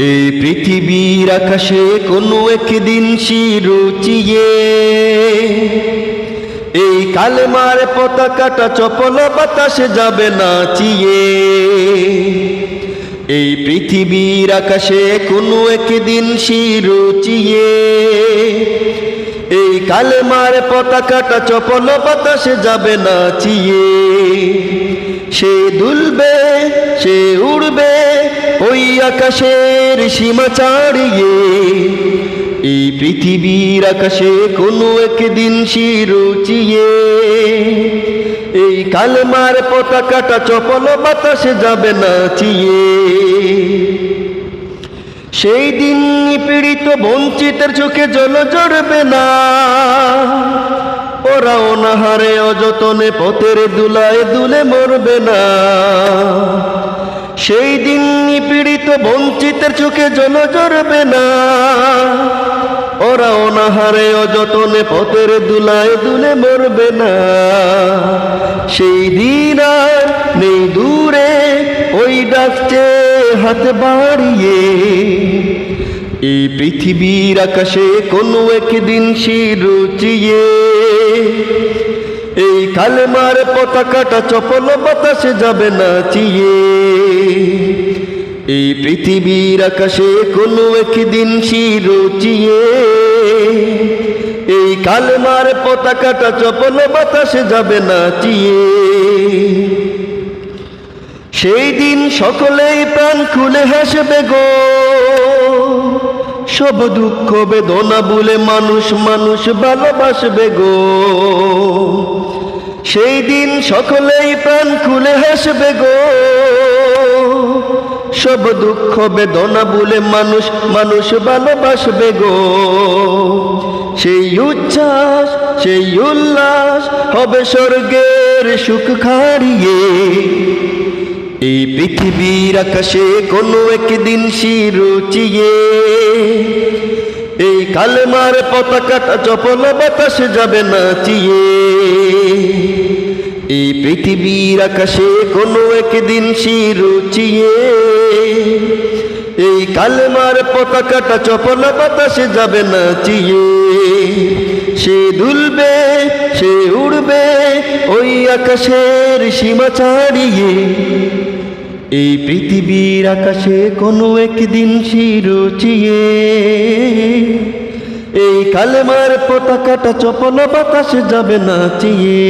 এই পৃথিবীর আকাশে কোনো একদিন শিরুচিয়ে এই কালেমার পতাকাটা চপল বাতাসে যাবে নাচিয়ে এই পৃথিবীর আকাশে কোনো একদিন শিরুচিয়ে এই কালেমার পতাকাটা চপল বাতাসে যাবে নাচিয়ে সে দুলবে, সে উড়বে ওই আকাশের সীমা ছাড়িয়ে এই পৃথিবীর আকাশে কোনো একদিন শিরুচিয়ে এই কালমার পতাকাটা চপল বাতাসে যাবে নাচিয়ে সেই দিন পীড়িত বঞ্চিতের চোখে জল জড়বে না। ওরা অনাহারে অযতনে পথের দুলায় দুলে মরবে না। সেই দিন পীড়িত, বঞ্চিতের চোখে জল জড়বে না। ওরা অনাহারে, অযতনে পথের দুলায় দুলে মরবে না। সেই দিন আর নেই দূরে, ওই ডাকছে হাত বাড়িয়ে। এই পৃথিবীর আকাশে কোনো একদিন শিরুচিয়ে এই কালেমার পতাকাটা চপল বাতাসে যাবে নাচিয়ে এই পৃথিবীর আকাশে কোনো একদিন শিরুচিয়ে এই কালেমার পতাকাটা চপল বাতাসে যাবে নাচিয়ে, সেই দিন সকলেই প্রাণ খুলে হাসবে গো। সব দুঃখ বেদনা বলে মানুষ মানুষ ভালোবাসবে গো। সেই দিন সকলেই প্রাণ খুলে হাসবে গো। সব দুঃখ বেদনা বলে মানুষ মানুষ ভালোবাসবে গো। সেই উচ্ছ্বাস, সেই উল্লাস হবে স্বর্গের সুখ খাড়িয়ে এই পৃথিবীর আকাশে কোনো একদিন শিরুচিয়ে এই কালেমার পতাকাটা চপল বাতাসে যাবে নাচিয়ে। এই পৃথিবীর আকাশে কোনো একদিন শিরুচিয়ে এই কালেমার পতাকাটা চপল বাতাসে যাবে নাচিয়ে সে দুলবে, সে উড়বে ওই আকাশের সীমা ছাড়িয়ে। এই পৃথিবীর আকাশে কোনো একদিন শিরুচিয়ে এই কালেমার পতাকাটা চপল বাতাসে যাবে নাচিয়ে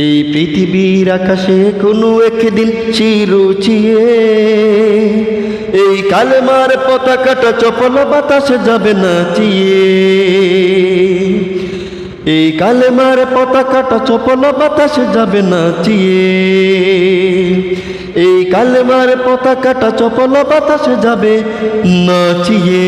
এই পৃথিবীর আকাশে কোনো একদিন চিরুচিয়ে এই কালেমার পতাকাটা চপল বাতাসে যাবে নাচিয়ে এই কালেমার পতাকাটা চপল বাতাসে যাবে নাচিয়ে এই কালেমার পতাকাটা চপল বাতাসে যাবে নাচিয়ে